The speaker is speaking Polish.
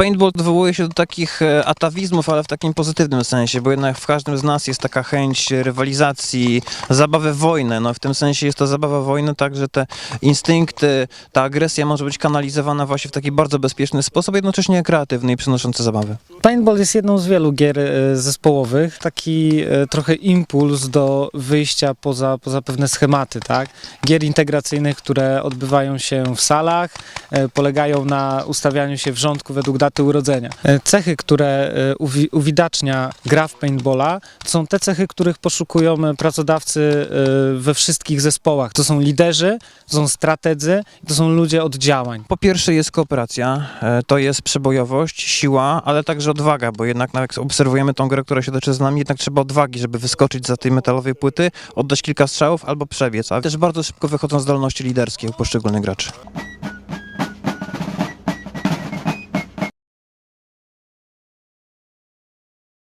Paintball odwołuje się do takich e, atawizmów, ale w takim pozytywnym sensie, bo jednak w każdym z nas jest taka chęć rywalizacji, zabawy w wojnę. No w tym sensie jest to zabawa wojny, tak, że te instynkty, ta agresja może być kanalizowana właśnie w taki bardzo bezpieczny sposób, jednocześnie kreatywny i przynoszący zabawy. Paintball jest jedną z wielu gier e, zespołowych, taki e, trochę impuls do wyjścia poza, poza pewne schematy, tak? Gier integracyjnych, które odbywają się w salach, polegają na ustawianiu się w rządku według daty urodzenia. E, Cechy, które e, uwi- uwidacznia gra w paintballa, to są te cechy, których poszukują pracodawcy e, we wszystkich zespołach. To są liderzy, to są strategzy, to są ludzie od działań. Po pierwsze jest kooperacja, to jest przebojowość, siła, ale także odwaga, bo jednak jak obserwujemy tą grę, która się toczy z nami, jednak trzeba odwagi, żeby wyskoczyć za tej metalowej płyty, oddać kilka strzałów albo przebiec, ale też bardzo szybko wychodzą zdolności liderskie u poszczególnych graczy.